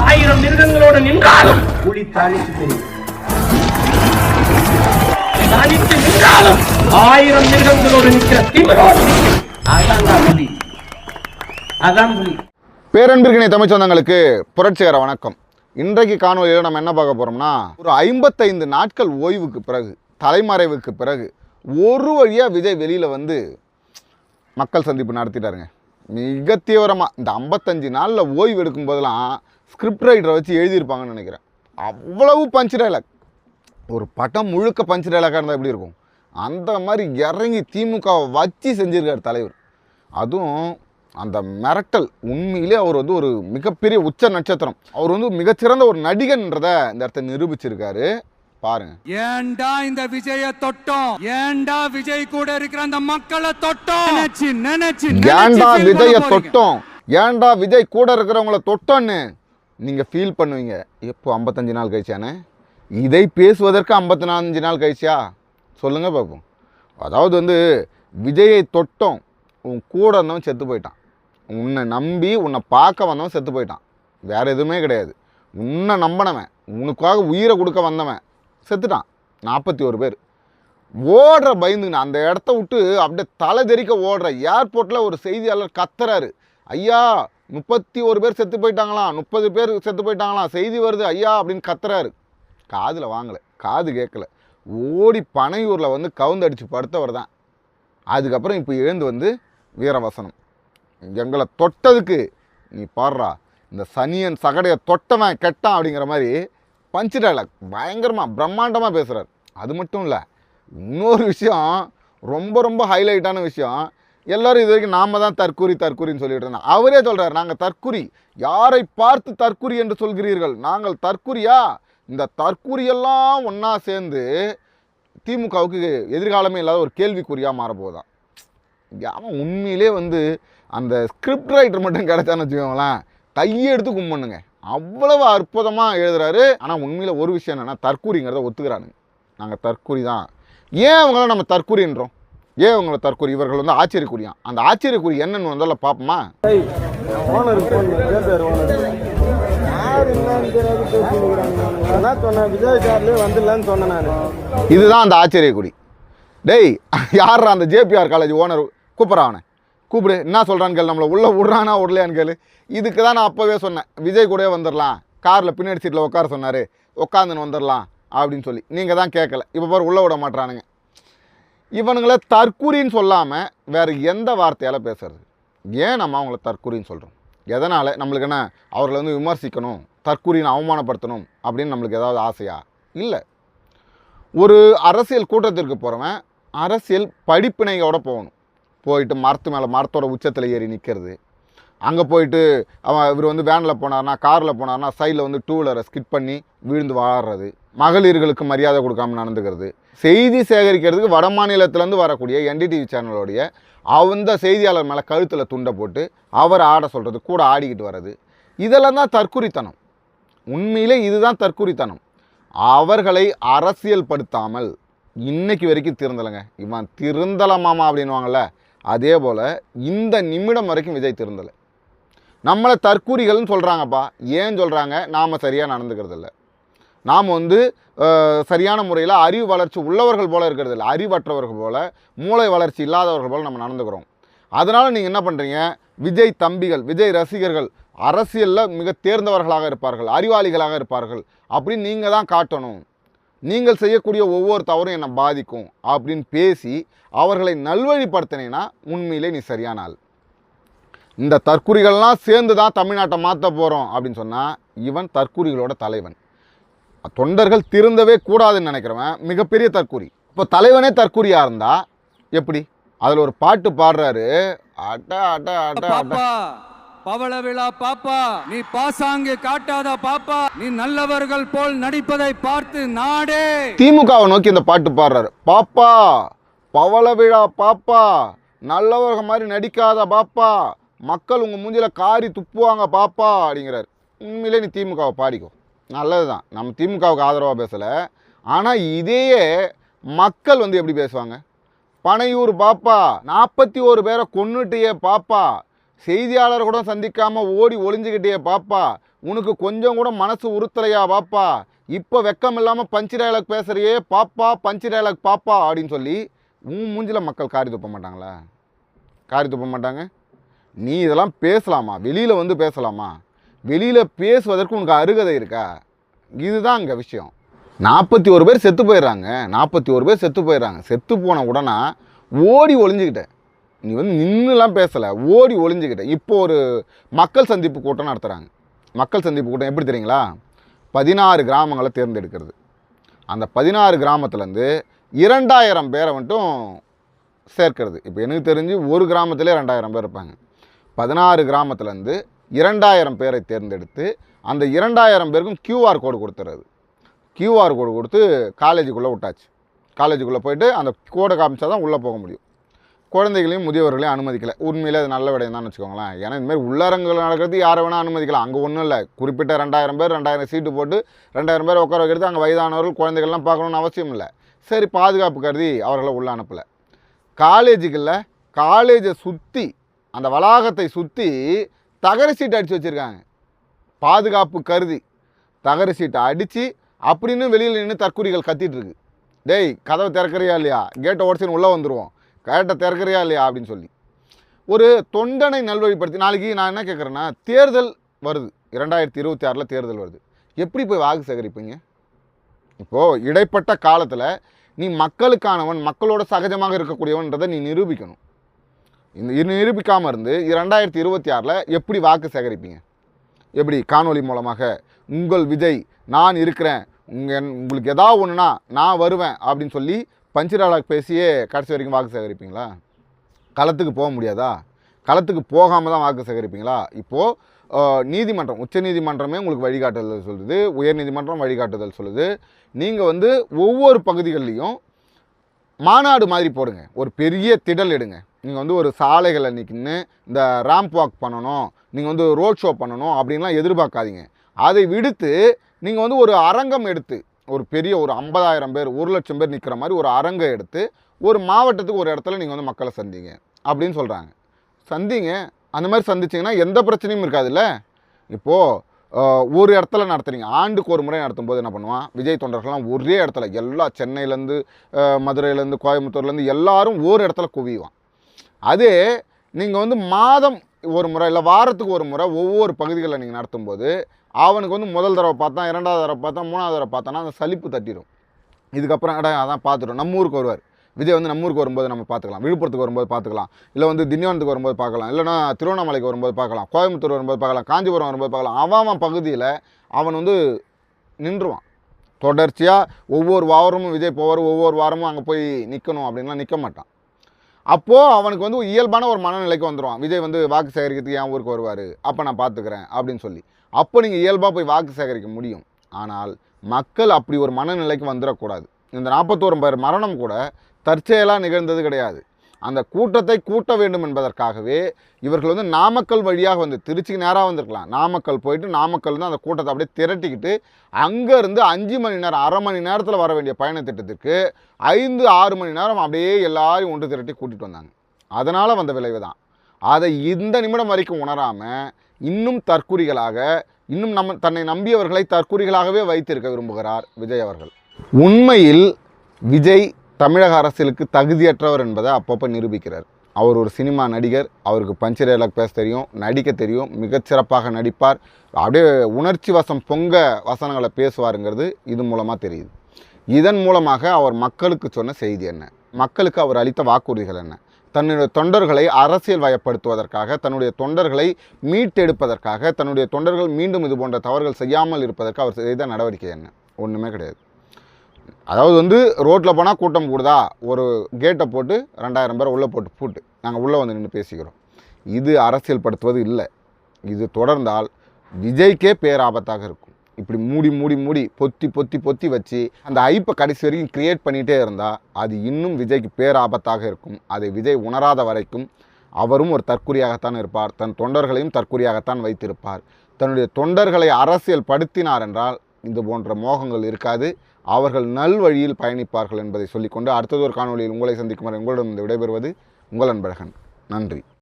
ஆயிரம் மிருகங்களோடு நின்றாலும் புலி தாளித்து தெரியும் தனித்து நின்றாலும் ஆயிரம் மிருகங்களோடு நிற்கிற திமிரோடு நிற்கும். அதான் புலி. அதான் புலி. பேரன்பிற்கினை தமிழ் சொந்தங்களுக்கு புரட்சிகர வணக்கம். இன்றைக்கு காணொலியில் நம்ம என்ன பார்க்க போகிறோம்னா ஒரு ஐம்பத்தைந்து நாட்கள் ஓய்வுக்கு பிறகு தலைமறைவுக்கு பிறகு ஒரு வழியாக விஜய் வெளியில் வந்து மக்கள் சந்திப்பு நடத்திட்டாருங்க. மிக தீவிரமாக இந்த ஐம்பத்தஞ்சு நாளில் ஓய்வு எடுக்கும் போதெல்லாம் ஸ்கிரிப்ட் ரைட்டரை வச்சு எழுதியிருப்பாங்கன்னு நினைக்கிறேன். அவ்வளவு பஞ்ச் டைலாக் ஒரு பட்டம் முழுக்க பஞ்ச் டைலாக்காக இருந்தால் எப்படி இருக்கும்? அந்த மாதிரி இறங்கி திமுகவை வச்சு செஞ்சிருக்கார் தலைவர். அதுவும் அந்த மிரட்டல் உண்மையிலே அவர் வந்து ஒரு மிகப்பெரிய உச்ச நட்சத்திரம். அவர் வந்து மிகச்சிறந்த ஒரு நடிகன்றதை இந்த இடத்த நிரூபிச்சிருக்காரு. பாருங்க. ஏன்டா இந்த விஜய தொட்டோம்? ஏன்டா விஜய் கூட இருக்கிற அந்த மக்களை தொட்டோம்? நினைச்சு நினைச்சு feel விஜய. தொட்டோம்? ஏன்டா விஜய் கூட இருக்கிறவங்கள தொட்டோன்னு? நீங்கள் ஃபீல் பண்ணுவீங்க. எப்போ ஐம்பத்தஞ்சு நாள் கழிச்சானே இதை பேசுவதற்கு ஐம்பத்தி நாலஞ்சு நாள் கழிச்சா? சொல்லுங்கள் பார்ப்போம் அதாவது வந்து விஜயை தொட்டோம். உன் கூட இருந்தவன் செத்து போயிட்டான். உன்னை நம்பி உன்னை பார்க்க வந்தவன் செத்து போயிட்டான். வேற எதுவுமே கிடையாது. உன்னை நம்பினவன் உனக்காக உயிரை கொடுக்க வந்தவன் செத்துட்டான். நாற்பத்தி ஒரு பேர். ஓடுற பயந்துங்கண்ணா அந்த இடத்த விட்டு அப்படியே தலை தெறிக்க ஓடுற ஏர்போர்ட்டில் ஒரு செய்தியாளர் கத்துறாரு. ஐயா முப்பத்தி ஒரு பேர் செத்து போயிட்டாங்களாம். முப்பது பேர் செத்து போயிட்டாங்களாம். செய்தி வருது ஐயா அப்படின்னு கத்துறாரு. காதில் வாங்கலை. காது கேட்கல ஓடி பனையூரில் வந்து கவுந்தடிச்சு படுத்தவர் தான். அதுக்கப்புறம் இப்போ எழுந்து வந்து வீரவசனம். எங்களை தொட்டதுக்கு நீ பாடுறா. இந்த சனியன் சகடையை தொட்டவன் கெட்டான் அப்படிங்கிற மாதிரி பஞ்சு டைலாக் பயங்கரமாக பிரம்மாண்டமாக பேசுகிறார் அது மட்டும் இல்லை இன்னொரு விஷயம் ரொம்ப ரொம்ப ஹைலைட்டான விஷயம் எல்லாரும் இது வரைக்கும் நாம தான் தற்கூரி தற்கூரின்னு சொல்லிட்டு இருந்தோம் அவரே சொல்கிறார் நாங்கள் தற்குறி யாரை பார்த்து தற்குறி என்று சொல்கிறீர்கள்? நாங்கள் தற்குறியா இந்த தற்குறியெல்லாம் ஒன்றா சேர்ந்து திமுகவுக்கு எதிர்காலமே இல்லாத ஒரு கேள்விக்குறியாக மாறப்போதான் அவன் உண்மையிலே வந்து அந்த ஸ்கிரிப்ட் ரைட்டர் மட்டும் கிடைச்சான்னு வச்சுக்கோங்களேன் கையெடுத்து கும்பிடுங்க அவ்வளவு அற்புதமாக எழுதுறாரு. ஆனால் உண்மையில் ஒரு விஷயம் என்னென்னா தற்கூரிங்கிறத ஒத்துக்கிறானுங்க. நாங்கள் தற்கூரி தான் ஏன் அவங்களாம் நம்ம தற்கூரின்றோம்? ஏன் உங்களை தற்கொலை? இவர்கள் வந்து ஆச்சரியக்குரியான் அந்த ஆச்சரியக்குறி என்னன்னு வந்தால பார்ப்போமா? யார் சொன்னேன் இதுதான் அந்த ஆச்சரியக்குறி. டேய் யார்ரா அந்த ஜேபிஆர் காலேஜ் ஓனர் கூப்பிட்றா அவனை. கூப்பிடு. என்ன சொல்கிறான்னு கேள். நம்மளை உள்ளே விட்றானா விடலையான்னு கேளு. இதுக்கு தான் நான் அப்போவே சொன்னேன். விஜய் கூடவே வந்துடலாம். காரில் பின்னாடி சீட்டில் உட்கார சொன்னார். உட்காந்துன்னு வந்துடலாம் அப்படின்னு சொல்லி. நீங்கள் தான் கேட்கல. இப்போ பாரு உள்ளே விட மாட்டானுங்க இவனுங்களை தற்குறின்னு சொல்லாமல் வேறு எந்த வார்த்தையால் பேசுறது? ஏன் நம்ம அவங்கள தற்குறின்னு சொல்கிறோம் எதனால்? நம்மளுக்கு என்ன அவர்களை வந்து விமர்சிக்கணும் தற்குறின்னு அவமானப்படுத்தணும் அப்படின்னு நம்மளுக்கு ஏதாவது ஆசையா? இல்லை. ஒரு அரசியல் கூட்டத்திற்கு போகிறவன் அரசியல் படிப்பினையோட போகணும். போயிட்டு மரத்து மேலே மரத்தோட உச்சத்தில் ஏறி நிற்கிறது அங்கே போயிட்டு அவன் இவர் வந்து வேனில் போனார்னா காரில் போனார்னா சைடில் வந்து டூ வீலரை ஸ்கிட் பண்ணி விழுந்து வாழறது. மகளிர்களுக்கு மரியாதை கொடுக்காம நடந்துக்கிறது. செய்தி சேகரிக்கிறதுக்கு வட மாநிலத்திலேருந்து வரக்கூடிய என்டிடிவி சேனலோடைய அந்த செய்தியாளர் மேலே கழுத்தில் துண்டை போட்டு அவர் ஆட சொல்கிறது கூட ஆடிக்கிட்டு வர்றது. இதெல்லாம் தான் தற்குறித்தனம். உண்மையிலே இதுதான் தற்குறித்தனம். அவர்களை அரசியல் படுத்தாமல் இன்னைக்கு வரைக்கும் திருந்தலைங்க. இவன் திருந்தலமாமா அப்படின்வாங்கள்ல அதே போல் இந்த நிமிடம் வரைக்கும் விஜய் திருந்தலை. நம்மளை தற்கூரிகள்னு சொல்கிறாங்கப்பா ஏன் சொல்கிறாங்க நாம் சரியாக நடந்துக்கிறது இல்லை நாம் வந்து சரியான முறையில் அறிவு வளர்ச்சி உள்ளவர்கள் போல் இருக்கிறது இல்லை அறிவற்றவர்கள் போல் மூளை வளர்ச்சி இல்லாதவர்கள் போல் நம்ம நடந்துக்கிறோம். அதனால் நீங்கள் என்ன பண்ணுறீங்க விஜய் தம்பிகள் விஜய் ரசிகர்கள் அரசியலில் மிக தேர்ந்தவர்களாக இருப்பார்கள் அறிவாளிகளாக இருப்பார்கள். அப்படின்னு நீங்கள் தான் காட்டணும். நீங்கள் செய்யக்கூடிய ஒவ்வொரு தவறும் என்னை பாதிக்கும் அப்படின்னு பேசி அவர்களை நல்வழிப்படுத்தினீங்கன்னா உண்மையிலே நீ சரியான ஆள். இந்த தற்குறிகள்லாம் சேர்ந்து தான் தமிழ்நாட்டை மாற்ற போகிறோம் அப்படின்னு சொன்னால் இவன் தற்குறிகளோட தலைவன். தொண்டர்கள் திருந்தவே கூடாதுன்னு நினைக்கிறவன் மிகப்பெரிய தற்குறி. இப்போ தலைவனே தற்குறியாக இருந்தா எப்படி? அதில் ஒரு பாட்டு பாடுறாரு. அட்ட அட்ட அட்ட அட்ட பவள விழா பாப்பா நீ பாசாங்கு காட்டாத பாப்பா நீ நல்லவர்கள் போல் நடிப்பதை பார்த்து நாடே. திமுகவை நோக்கி இந்த பாட்டு பாடுறாரு. பாப்பா பவள விழா பாப்பா நல்லவர்கள் மாதிரி நடிக்காத பாப்பா மக்கள் உங்கள் மூஞ்சியில் காரி துப்புவாங்க பாப்பா அப்படிங்கிறார். உண்மையிலே நீ திமுகவை பாடிக்கோ. நல்லது தான் நம்ம திமுகவுக்கு ஆதரவாக பேசலை. ஆனால் இதையே மக்கள் வந்து எப்படி பேசுவாங்க? பனையூர் பாப்பா நாற்பத்தி ஒரு பேரை கொன்னுட்டியே பாப்பா. செய்தியாளர் கூட சந்திக்காமல் ஓடி ஒளிஞ்சுக்கிட்டே பாப்பா. உனக்கு கொஞ்சம் கூட மனசு உறுத்தலையா பாப்பா? இப்போ வெக்கம் இல்லாமல் பஞ்சு டயலாக் பேசுறியே பாப்பா பஞ்சு டயலாக் பாப்பா அப்படின்னு சொல்லி உன் மூஞ்சில் மக்கள் காரி துப்ப மாட்டாங்களா? காரி துப்ப மாட்டாங்க? நீ இதெல்லாம் பேசலாமா? வெளியில் வந்து பேசலாமா? வெளியில் பேசுவதற்கு உனக்கு அருகதை இருக்கா? இதுதான் அங்கே விஷயம். நாற்பத்தி ஒரு பேர் செத்து போயிடுறாங்க. நாற்பத்தி ஒரு பேர் செத்து போயிடுறாங்க. செத்து போன உடனே ஓடி ஒளிஞ்சிக்கிட்டேன் நீ வந்து நின்றுலாம் பேசலை. ஓடி ஒளிஞ்சுக்கிட்ட. இப்போ ஒரு மக்கள் சந்திப்பு கூட்டம் நடத்துகிறாங்க மக்கள் சந்திப்பு கூட்டம் எப்படி தெரியுங்களா? பதினாறு கிராமங்களை தேர்ந்தெடுக்கிறது. அந்த பதினாறு கிராமத்துலேருந்து இரண்டாயிரம் பேரை மட்டும் சேர்க்கிறது. இப்போ எனக்கு தெரிஞ்சு ஒரு கிராமத்திலே ரெண்டாயிரம் பேர் இருப்பாங்க. பதினாறு கிராமத்துலேருந்து இரண்டாயிரம் பேரை தேர்ந்தெடுத்து அந்த இரண்டாயிரம் பேருக்கும் கியூஆர் கோடு கொடுத்துறது. கியூஆர் கோடு கொடுத்து காலேஜுக்குள்ளே விட்டாச்சு. காலேஜுக்குள்ளே போயிட்டு அந்த கோடை காமிச்சா தான் உள்ளே போக முடியும். குழந்தைகளையும் முதியவர்களையும் அனுமதிக்கலை. உண்மையில் அது நல்ல விடயம் தான் வச்சுக்கோங்களேன். ஏன்னா இந்தமாரி உள்ளரங்குகள் நடக்கிறது யாரை வேணால் அனுமதிக்கலாம். அங்கே ஒன்றும் இல்லை. குறிப்பிட்ட ரெண்டாயிரம் பேர் ரெண்டாயிரம் சீட்டு போட்டு ரெண்டாயிரம் பேர் உட்கார வைக்கிறது அங்கே வயதானவர்கள் குழந்தைகள்லாம் பார்க்கணுன்னு அவசியம் இல்லை. சரி பாதுகாப்பு கருதி அவர்களை உள்ளே அனுப்பலை. காலேஜுகளில் காலேஜை சுற்றி அந்த வளாகத்தை சுற்றி தகர சீட்டு அடித்து வச்சுருக்காங்க. பாதுகாப்பு கருதி தகர சீட்டை அடித்து அப்படின்னு வெளியில் நின்று தற்கூரிகள் கத்திட்டு டேய் கதவை திறக்கறியா இல்லையா? கேட்டை உடச்சின்னு உள்ளே வந்துடுவோம் கேட்டை திறக்கறியா இல்லையா? அப்படின்னு சொல்லி. ஒரு தொண்டனை நல்வழிப்படுத்தி நாளைக்கு நான் என்ன கேட்குறேன்னா தேர்தல் வருது. இரண்டாயிரத்தி இருபத்தி ஆறில் தேர்தல் வருது. எப்படி போய் வாக்கு சேகரிப்பீங்க? இப்போது இடைப்பட்ட காலத்தில் நீ மக்களுக்கானவன் மக்களோட சகஜமாக இருக்கக்கூடியவன்றதை நீ நிரூபிக்கணும். இந்த நிரூபிக்காமல் இருந்து ரெண்டாயிரத்தி இருபத்தி ஆறில் எப்படி வாக்கு சேகரிப்பீங்க? எப்படி காணொளி மூலமாக உங்கள் விஜய் நான் இருக்கிறேன் உங்கள் உங்களுக்கு எதாவது ஒன்றுனா நான் வருவேன் அப்படின்னு சொல்லி பஞ்சு பேசியே கடைசி வரைக்கும் வாக்கு சேகரிப்பீங்களா? களத்துக்கு போக முடியாதா? களத்துக்கு போகாமல் தான் வாக்கு சேகரிப்பீங்களா? இப்போது நீதிமன்றம் உச்ச நீதிமன்றமே உங்களுக்கு வழிகாட்டுதல் சொல்லுது உயர்நீதிமன்றம் வழிகாட்டுதல் சொல்லுது. நீங்கள் வந்து ஒவ்வொரு பகுதிகள்லேயும் மாநாடு மாதிரி போடுங்க. ஒரு பெரிய திடல் எடுங்க. நீங்கள் வந்து ஒரு சாலைகளை நிற்கின்னு இந்த ரேம்ப் வாக் பண்ணணும் நீங்கள் வந்து ரோட் ஷோ பண்ணணும் அப்படின்லாம் எதிர்பார்க்காதீங்க. அதை விடுத்து நீங்கள் வந்து ஒரு அரங்கம் எடுத்து ஒரு பெரிய ஒரு ஐம்பதாயிரம் பேர் ஒரு லட்சம் பேர் நிற்கிற மாதிரி ஒரு அரங்கம் எடுத்து ஒரு மாவட்டத்துக்கு ஒரு இடத்துல நீங்கள் வந்து மக்களை சந்திங்க அப்படின்னு சொல்கிறாங்க சந்திங்க. அந்த மாதிரி சந்திச்சிங்கன்னா எந்த பிரச்சனையும் இருக்காதுல்ல? இப்போது ஒரு இடத்துல நடத்துகிறீங்க ஆண்டுக்கு ஒரு முறை நடத்தும் போது என்ன பண்ணுவான்? விஜய் தொண்டர்கள்லாம் ஒரே இடத்துல எல்லா சென்னையிலேருந்து மதுரையிலேருந்து கோயம்புத்தூர்லேருந்து எல்லாரும் ஒரு இடத்துல குவிவான். அதே நீங்கள் வந்து மாதம் ஒரு முறை இல்லை வாரத்துக்கு ஒரு முறை ஒவ்வொரு பகுதிகளில் நீங்கள் நடத்தும்போது அவனுக்கு வந்து முதல் தடவை பார்த்தா இரண்டாவது தடவை பார்த்தா மூணாவது தடவை பார்த்தானா அந்த சலிப்பு தட்டிடும். இதுக்கப்புறம் இடம் அதான் பார்த்துட்டோம். நம்ம ஊருக்கு வருவார். விஜய் வந்து நம்ம ஊருக்கு வரும்போது நம்ம பார்த்துக்கலாம். விழுப்புரத்துக்கு வரும்போது பார்த்துக்கலாம். இல்லை வந்து திண்டிவனத்துக்கு வரும்போது பார்க்கலாம். இல்லைனா திருவண்ணாமலைக்கு வரும்போது பார்க்கலாம். கோயம்புத்தூர் வரும்போது பார்க்கலாம். காஞ்சிபுரம் வரும்போது பார்க்கலாம். அவன் அவன் பகுதியில் அவன் வந்து நின்றுவான். தொடர்ச்சியாக ஒவ்வொரு வாரமும் விஜய் போவார் ஒவ்வொரு வாரமும் அங்கே போய் நிற்கணும் அப்படின்லாம் நிற்க மாட்டான். அப்போது அவனுக்கு வந்து இயல்பான ஒரு மனநிலைக்கு வந்துடுவான் விஜய் வந்து வாக்கு சேகரிக்கிறதுக்கு என் ஊருக்கு வருவார். அப்போ நான் பார்த்துக்கிறேன் அப்படின்னு சொல்லி. அப்போ நீங்கள் இயல்பாக போய் வாக்கு சேகரிக்க முடியும். ஆனால் மக்கள் அப்படி ஒரு மனநிலைக்கு வந்துடக்கூடாது இந்த நாற்பத்தோரு பேர் மரணம் கூட தற்செயலாக நிகழ்ந்தது கிடையாது. அந்த கூட்டத்தை கூட்ட வேண்டும் என்பதற்காகவே இவர்கள் வந்து நாமக்கல் வழியாக வந்து திருச்சிக்கு நேராக வந்திருக்கலாம். நாமக்கல் போயிட்டு நாமக்கல் வந்து அந்த கூட்டத்தை அப்படியே திரட்டிக்கிட்டு அங்கேருந்து அஞ்சு மணி நேரம் அரை மணி நேரத்தில் வர வேண்டிய பயண திட்டத்திற்கு ஐந்து ஆறு மணி நேரம் அப்படியே எல்லாரையும் ஒன்று திரட்டி கூட்டிகிட்டு வந்தாங்க. அதனால் வந்த விளைவு தான். அதை இந்த நிமிடம் வரைக்கும் உணராமல் இன்னும் தற்குறிகளாக இன்னும் நம்ம தன்னை நம்பியவர்களை தற்குறிகளாகவே வைத்திருக்க விரும்புகிறார் விஜய் அவர்கள். உண்மையில் விஜய் தமிழக அரசியலுக்கு தகுதியற்றவர் என்பதை அப்பப்போ நிரூபிக்கிறார். அவர் ஒரு சினிமா நடிகர் அவருக்கு பஞ்சு டைலாக் பேச தெரியும் நடிக்க தெரியும் மிகச்சிறப்பாக நடிப்பார். அப்படியே உணர்ச்சி வசம் பொங்க வசனங்களை பேசுவாருங்கிறது இது மூலமாக தெரியுது. இதன் மூலமாக அவர் மக்களுக்கு சொன்ன செய்தி என்ன? மக்களுக்கு அவர் அளித்த வாக்குறுதிகள் என்ன? தன்னுடைய தொண்டர்களை அரசியல் வயப்படுத்துவதற்காக தன்னுடைய தொண்டர்களை மீட்டெடுப்பதற்காக தன்னுடைய தொண்டர்கள் மீண்டும் இது போன்ற தவறுகள் செய்யாமல் இருப்பதற்கு அவர் செய்த நடவடிக்கை என்ன? ஒன்றுமே கிடையாது. அதாவது வந்து ரோட்டில் போனால் கூட்டம் கூடுதா ஒரு கேட்டை போட்டு ரெண்டாயிரம் பேரை உள்ளே போட்டு பூட்டு. நாங்கள் உள்ளே வந்து நின்று பேசிக்கிறோம். இது அரசியல் படுத்துவது இல்லை. இது தொடர்ந்தால் விஜய்க்கே பேராபத்தாக இருக்கும். இப்படி மூடி மூடி மூடி பொத்தி பொத்தி பொத்தி வச்சு அந்த ஐப்பை கடைசி வரைக்கும் க்ரியேட் பண்ணிகிட்டே இருந்தால் அது இன்னும் விஜய்க்கு பேராபத்தாக இருக்கும். அதை விஜய் உணராத வரைக்கும் அவரும் ஒரு தற்குறியாகத்தான் இருப்பார். தன் தொண்டர்களையும் தற்குறியாகத்தான் வைத்திருப்பார். தன்னுடைய தொண்டர்களை அரசியல் படுத்தினார் என்றால் இது போன்ற மோகங்கள் இருக்காது. அவர்கள் நல்வழியில் பயணிப்பார்கள் என்பதை சொல்லிக்கொண்டு அடுத்ததொரு காணொளியில் உங்களை சந்திக்கும் வரை உங்களிடம் விடைபெறுவது உங்கள் அன்பழகன். நன்றி.